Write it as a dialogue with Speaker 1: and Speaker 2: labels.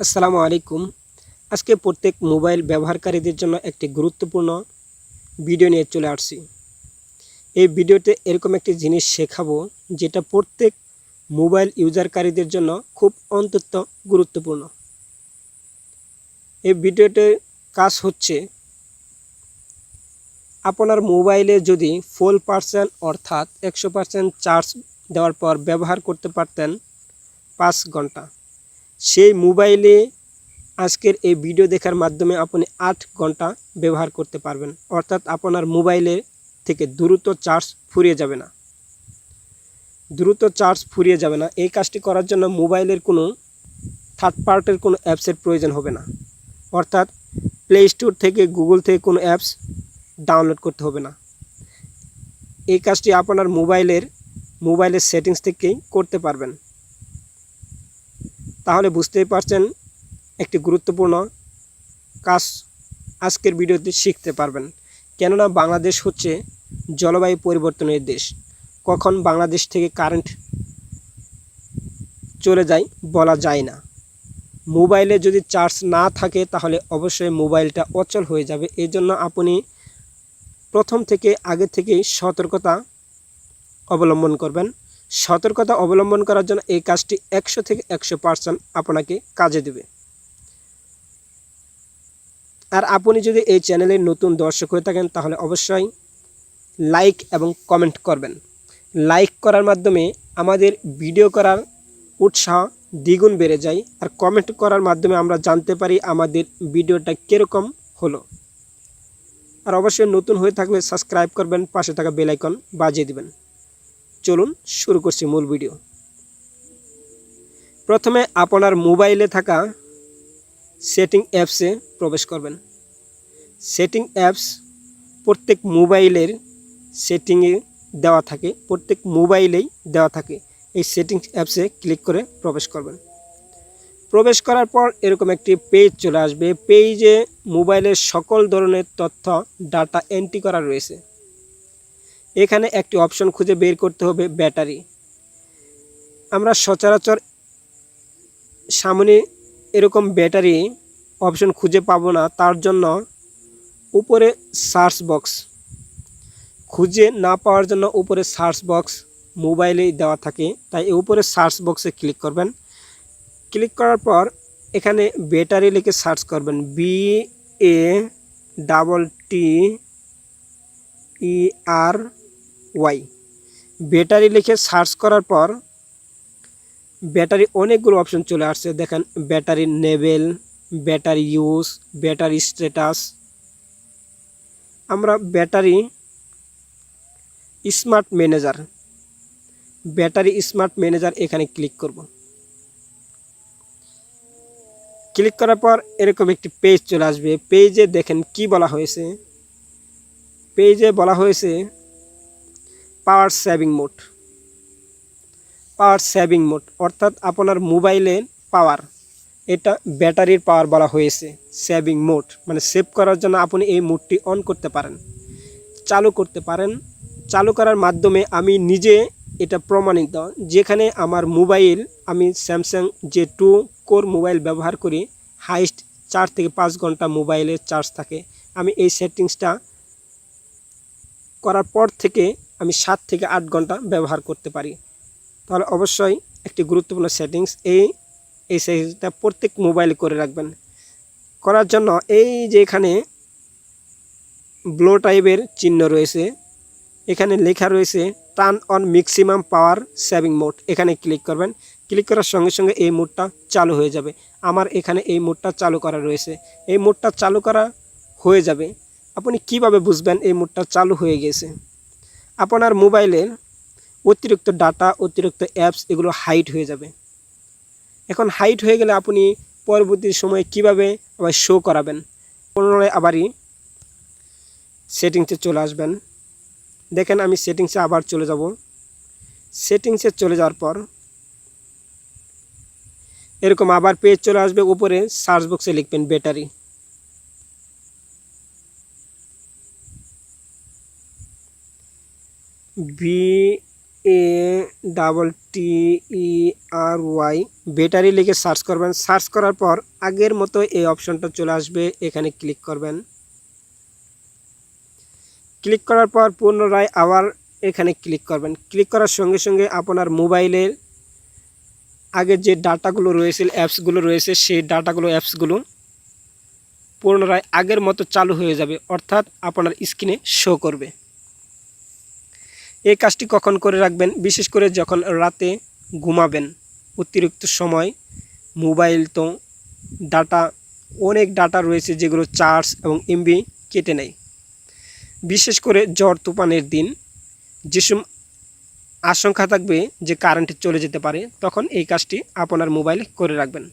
Speaker 1: আসসালামু আলাইকুম। আজকে প্রত্যেক মোবাইল ব্যবহারকারীদের জন্য একটি গুরুত্বপূর্ণ ভিডিও নিয়ে চলে আসছি। এই ভিডিওতে এরকম একটি জিনিস শেখাবো, যেটা প্রত্যেক মোবাইল ইউজারকারীদের জন্য খুব অন্তত গুরুত্বপূর্ণ। এই ভিডিওতে কাজ হচ্ছে, আপনার মোবাইলে যদি ফুল পার্সেন্ট অর্থাৎ একশো পার্সেন্ট চার্জ দেওয়ার পর ব্যবহার করতে পারতেন পাঁচ ঘণ্টা। সেই মোবাইলে আজকের এই ভিডিও দেখার মাধ্যমে আপনি আট ঘণ্টা ব্যবহার করতে পারবেন। অর্থাৎ আপনার মোবাইলে থেকে দ্রুত চার্জ ফুরিয়ে যাবে না। দ্রুত চার্জ ফুরিয়ে যাবে না। এই কাজটি করার জন্য মোবাইলের কোনো থার্ড পার্টের কোনো অ্যাপসের প্রয়োজন হবে না। অর্থাৎ প্লে স্টোর থেকে গুগল থেকে কোনো অ্যাপস ডাউনলোড করতে হবে না। এই কাজটি আপনার মোবাইলের মোবাইলের সেটিংস থেকেই করতে পারবেন। তাহলে বুঝতেই পারছেন একটি গুরুত্বপূর্ণ কাজ আজকের ভিডিওতে শিখতে পারবেন। কেননা বাংলাদেশ হচ্ছে জলবায়ু পরিবর্তনের দেশ। কখন বাংলাদেশ থেকে কারেন্ট চলে যায় বলা যায় না। মোবাইলে যদি চার্জ না থাকে তাহলে অবশ্যই মোবাইলটা অচল হয়ে যাবে। এই জন্য আপনি প্রথম থেকে আগে থেকেই সতর্কতা অবলম্বন করবেন। সতর্কতা অবলম্বন করার জন্য এই কাজটি একশো থেকে একশো পার্সেন্ট আপনাকে কাজে দেবে। আর আপনি যদি এই চ্যানেলের নতুন দর্শক হয়ে থাকেন, তাহলে অবশ্যই লাইক এবং কমেন্ট করবেন। লাইক করার মাধ্যমে আমাদের ভিডিও করার উৎসাহ দ্বিগুণ বেড়ে যায় আর কমেন্ট করার মাধ্যমে আমরা জানতে পারি আমাদের ভিডিওটা কীরকম হলো। আর অবশ্যই নতুন হয়ে থাকলে সাবস্ক্রাইব করবেন, পাশে থাকা বেলাইকন বাজিয়ে দিবেন। চলুন শুরু করছি মূল ভিডিও। প্রথমে আপনার মোবাইলে থাকা সেটিং অ্যাপসে প্রবেশ করবেন। সেটিং অ্যাপস প্রত্যেক মোবাইলের সেটিংয়ে দেওয়া থাকে, প্রত্যেক মোবাইলেই দেওয়া থাকে। এই সেটিংস অ্যাপসে ক্লিক করে প্রবেশ করবেন। প্রবেশ করার পর এরকম একটি পেজ চলে আসবে। পেজে মোবাইলের সকল ধরনের তথ্য, ডাটা এন্ট্রি করা রয়েছে। এখানে একটি অপশন খুঁজে বের করতে হবে ব্যাটারি। আমরা সচরাচর সামনে এরকম ব্যাটারি অপশন খুঁজে পাবো না, তার জন্য উপরে সার্চ বক্স। খুঁজে না পাওয়ার জন্য উপরে সার্চ বক্স মোবাইলেই দেওয়া থাকে, তাই উপরে সার্চ বক্সে ক্লিক করবেন। ক্লিক করার পর এখানে ব্যাটারি লিখে সার্চ করবেন B A double T E R Y battery লিখে সার্চ করার পর ব্যাটারি অনেকগুলো অপশন চলে আসছে। দেখেন battery level battery use battery status আমরা battery smart manager battery smart manager এখানে ক্লিক করব। ক্লিক করার পর এরকম একটি পেজ চলে আসবে। পেজে দেখেন কি বলা হয়েছে? পেজে বলা হয়েছে power saving mode. Power saving mode, অর্থাৎ আপনার মোবাইলের পাওয়ার, এটা ব্যাটারির পাওয়ার বলা হয়েছে, সেভিং মোড মানে সেভ করার জন্য আপনি এই মোডটি অন করতে পারেন। চালু করতে পারেন। চালু করার মাধ্যমে আমি নিজে এটা প্রমাণিত, যেখানে আমার মোবাইল, আমি Samsung J two core mobile ব্যবহার করি, হাইস্ট চার থেকে পাঁচ ঘণ্টা মোবাইলের চার্জ থাকে। আমি এই সেটিংসটা করার পর থেকে আমি সাত থেকে আট ঘণ্টা ব্যবহার করতে পারি। তাহলে অবশ্যই একটি গুরুত্বপূর্ণ সেটিংস এই এই সেটিংসটা প্রত্যেক মোবাইলে করে রাখবেন। করার জন্য এই যে এখানে ব্লো টাইপের চিহ্ন রয়েছে, এখানে লেখা রয়েছে turn on maximum power saving mode এখানে ক্লিক করবেন। ক্লিক করার সঙ্গে সঙ্গে এই মোডটা চালু হয়ে যাবে। আমার এখানে এই মোডটা চালু করা রয়েছে। এই মোডটা চালু করা হয়ে যাবে। আপনি কীভাবে বুঝবেন এই মোডটা চালু হয়ে গেছে? আপনার মোবাইলের অতিরিক্ত ডাটা অতিরিক্ত অ্যাপস এগুলো হাইট হয়ে যাবে। এখন হাইট হয়ে গেলে আপনি পরবর্তী সময়ে কীভাবে আবার শো করাবেন? পুনরায় আবারই সেটিংসে চলে আসবেন। দেখেন আমি সেটিংসে আবার চলে যাব। সেটিংসে চলে যাওয়ার পর এরকম আবার পেজ চলে আসবে। উপরে সার্চ বক্সে লিখবেন battery B A double T E R Y battery লিখে সার্চ করবেন। সার্চ করার পর আগের মতো এই অপশনটা চলে আসবে। এখানে ক্লিক করবেন। ক্লিক করার পর পুনরায় আবার এখানে ক্লিক করবেন। ক্লিক করার সঙ্গে সঙ্গে আপনার মোবাইলের আগে যে ডাটাগুলো রয়েছে অ্যাপসগুলো রয়েছে, সেই ডাটাগুলো অ্যাপসগুলো পুনরায় আগের মতো চালু হয়ে যাবে। অর্থাৎ আপনার স্ক্রিনে শো করবে। এই কাজটি কখন করে রাখবেন? বিশেষ করে যখন রাতে ঘুমাবেন। অতিরিক্ত সময়, মোবাইল তো, ডাটা, অনেক ডাটা রয়েছে যেগুলো চার্জ এবং এমবি কেটে নেয়। বিশেষ করে ঝড় তুফানের দিন, যেসব আশঙ্কা থাকবে যে কারেন্ট চলে যেতে পারে, তখন এই কাজটি আপনার মোবাইলে করে রাখবেন।